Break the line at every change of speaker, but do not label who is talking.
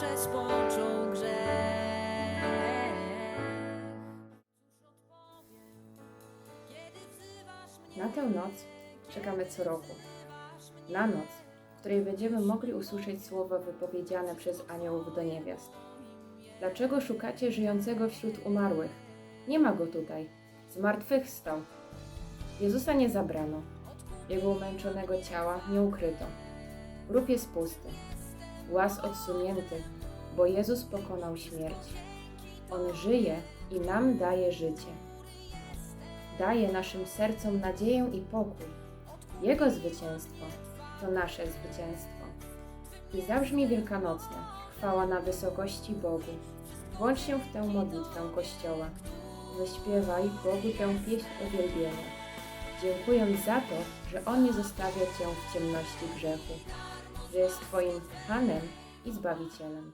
zawsze grzech. Na tę noc czekamy co roku. Na noc, w której będziemy mogli usłyszeć słowa wypowiedziane przez aniołów do niewiast. Dlaczego szukacie żyjącego wśród umarłych? Nie ma go tutaj. Zmartwychwstał. Jezusa nie zabrano. Jego umęczonego ciała nie ukryto. Grób jest pusty. Łaz odsunięty, bo Jezus pokonał śmierć. On żyje i nam daje życie. Daje naszym sercom nadzieję i pokój. Jego zwycięstwo to nasze zwycięstwo. I zabrzmi wielkanocne, chwała na wysokości Bogu. Włącz się w tę modlitwę Kościoła. Zaśpiewaj Bogu tę pieśń uwielbienia. Dziękując za to, że On nie zostawia Cię w ciemności grzechu, że jest Twoim Panem i Zbawicielem.